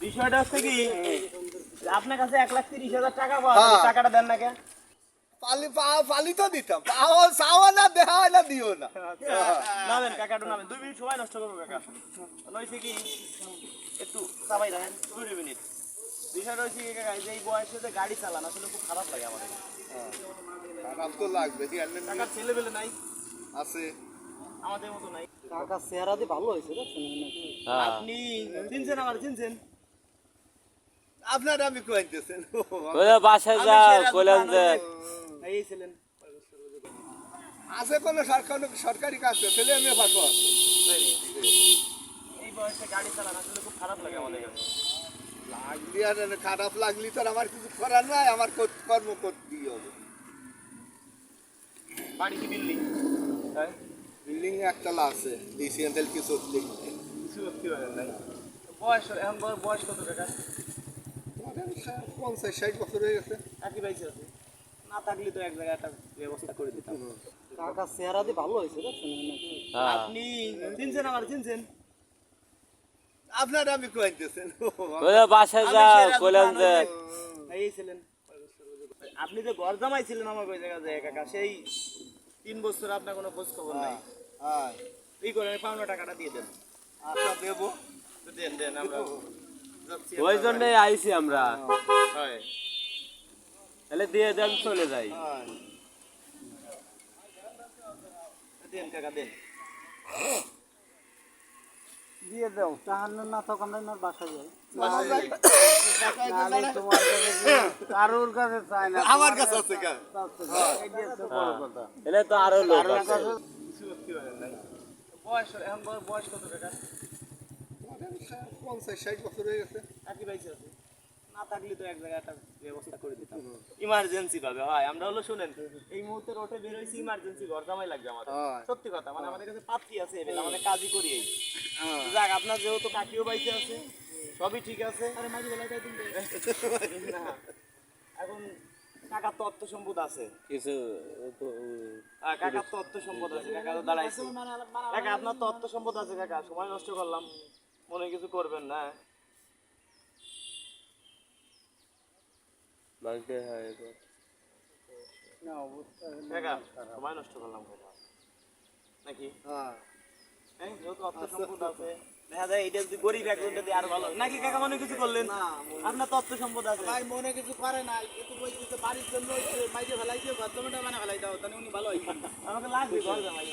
বিষয়টা হচ্ছে কি আপনার কাছে এক লাখ তিরিশ হাজার টাকা হ্যাঁ। টাকাটা দেন না কে? পালি পালি তো দিতাম। পাওয়া চাওয়া না দেওয়া না দিও না। নামেন কাকাটু নামেন। দুই মিনিট সময় নষ্ট করব কাকা। নইছে কি একটু চাবাই রাখেন দুই মিনিট। বিষয়টা হচ্ছে যে এই বয়সে যে গাড়ি চালান আসলে খুব খারাপ লাগে আমাদের। খারাপ তো লাগবে কি জানেন না? কাকার ছেলে পেলে নাই। আছে। আমাদের মতো নাই। কাকা চেহারা দিয়ে ভালো হয়েছে আপনি চিনছেন আমার চিনছেন? আপনার আমি কইতেছেন। বাসায় আমি যা সেরা কইলাম যে এই ছিলেন। আছে কোন সরকার সরকারি কাজ ছেলে মেয়ে ফাঁকা এই বয়সে গাড়ি চালান আসলে খুব খারাপ লাগে আমাদের। কাছে লাগলি আর খারাপ লাগলি তো আমার কিছু করার নাই আমার কর্ম করতেই হবে। বাড়ি কি বিল্ডিং বিল্ডিং একতলা আছে ডিসিএনএল কিছু দেখতে কিছু করতে নাই। বয়স এখন বয়স কত টাকা পঞ্চাশ ষাট বছর হয়ে গেছে। একই বাইসে আছে? না থাকলে তো এক জায়গায় একটা ব্যবস্থা করে দিতাম। কাকা চেহারা দিয়ে ভালো হয়েছে হ্যাঁ। আপনি চিনছেন আমার চিনছেন? আপনার আমি কইতেছেন। বাসায় আমি যা সেরা কইলাম যে এই ছিলেন। আপনি যে ঘর জামাই ছিলেন আমার ওই জায়গা যায় কাকা সেই তিন বছর আপনার কোনো খোঁজ খবর নাই। হ্যাঁ এই করে পাওনা টাকাটা দিয়ে দেন। আচ্ছা দেবো। তো দেন দেন আমরা ওই। জন্যই আইছি আমরা। হয়। তাহলে দিয়ে দেন চলে যাই। হ্যাঁ। দেন কাকা দেন। দিয়ে দাও তাহলে না তখন আমরা বাসা যাই। বাসায় যাই। কারোর কাছে চাই না আমার কাছে আছে তাহলে তো আরও লোক আছে। বয়স এখন বয়- বয়স কত টাকা? পঞ্চাশ ষাট বছর হয়ে গেছে। একই বাইসে আছে। না থাকলে তো এক জায়গায় একটা ব্যবস্থা করে দিতাম। ইমার্জেন্সি ভাবে হয়। আমরা হলো শুনেন এই মুহূর্তে রোটে বের ইমার্জেন্সি ঘর জামাই লাগবে আমাদের। সত্যি কথা মানে আমাদের কাছে পাত্রী আছে আমাদের কাজই করি এই। যাক আপনার যেহেতু কাকিও বাইসে আছে সবই ঠিক আছে। আরে মাঝি তুমি এখন কাকার তো অর্থ সম্পদ আছে। কিছু কাকার তো অর্থ সম্পদ আছে কাকা তো দাঁড়াইছে। কাকা আপনার তো অর্থ সম্পদ আছে কাকা। সময় নষ্ট করলাম। মনে কিছু করবেন না। মাঝে হয় তো। না অবস্থা সময় নষ্ট করলাম নাকি? হ্যাঁ। হ্যাঁ যেহেতু অর্থ সম্পদ আছে। দেখা যায় এটা যদি গরিব একজন যদি আরও ভালো নাকি কাকা মনে কিছু করলেন? আপনার তো অর্থ সম্পদ আছে। ভাই মনে কিছু করে না। কিন্তু বাড়ির জন্য মাইকে ফেলাইছে গদ্দমেটা মানে ফেলাই দাও তাহলে উনি ভালো আমাকে লাগবে জামাই